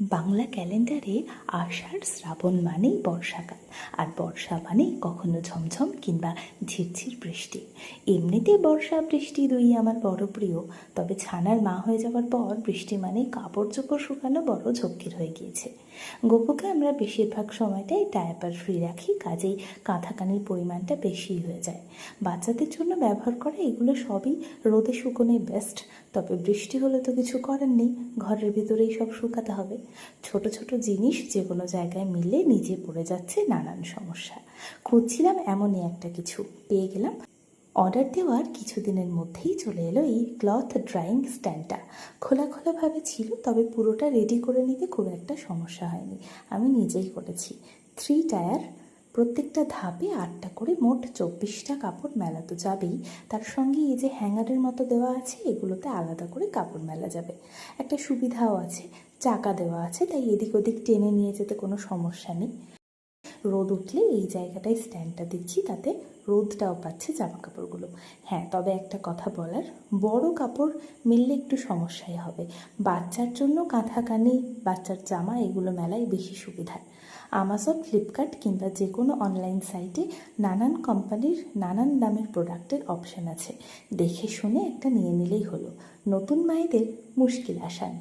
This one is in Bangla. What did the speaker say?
বাংলা ক্যালেন্ডারে আষাঢ় শ্রাবণ মানেই বর্ষাকাল, আর বর্ষা মানেই কখনো ঝমঝম কিংবা ঝিরঝির বৃষ্টি। এমনিতে বর্ষা বৃষ্টি দুই আমার বড় প্রিয়, তবে ছানার মা হয়ে যাওয়ার পর বৃষ্টি মানেই কাপড় চোপড় শুকানো বড় ঝক্কির হয়ে গিয়েছে। গোপুকে আমরা বেশিরভাগ সময়টাই ডায়াপার ফ্রি রাখি, কাজেই কাঁথা কানির পরিমাণটা বেশি হয়ে যায়। বাচ্চাদের জন্য ব্যবহার করা এগুলো সবই রোদে শুকোনোই বেস্ট তবে বৃষ্টি হলে তো কিছু করার নেই, ঘরের ভিতরেই সব শুকাতে হবে। ছোট ছোট জিনিস যে কোনো জায়গায় মিলে নিজে পড়ে যাচ্ছে নানান সমস্যা। খুঁজছিলাম এমনই একটা কিছু, পেয়ে গেলাম। অর্ডার দেওয়ার কিছুদিনের মধ্যেই চলে এলো এই ক্লথ ড্রাইং স্ট্যান্ডটা। খোলা খোলাভাবে ছিল, তবে পুরোটা রেডি করে নিতে খুব একটা সমস্যা হয়নি। আমি নিজেই করেছি। থ্রি টায়ার, প্রত্যেকটা ধাপে আটটা করে মোট চব্বিশটা কাপড় মেলা তো যাবেই। তার সঙ্গে এই যে হ্যাঙ্গারের মতো দেওয়া আছে, এগুলোতে আলাদা করে কাপড় মেলা যাবে। একটা সুবিধাও আছে চাকা দেওয়া আছে, তাই এদিক ওদিক টেনে নিয়ে যেতে কোনো সমস্যা নেই। রোদ উঠলে এই জায়গাটায় স্ট্যান্ডটা দিচ্ছি, তাতে রোদটাও পাচ্ছে জামা কাপড়গুলো হ্যাঁ তবে একটা কথা বলার, বড় কাপড় মিললে একটু সমস্যাই হবে। বাচ্চার জন্য কাঁথা কানি বাচ্চার জামা এগুলো মেলায় বেশি সুবিধার আমাজন, ফ্লিপকার্ট কিংবা যে কোনো অনলাইন সাইটে নানান কোম্পানির নানান দামের প্রোডাক্টের অপশান আছে। দেখে শুনে একটা নিয়ে নিলেই হলো। নতুন মায়েদের মুশকিল আসান।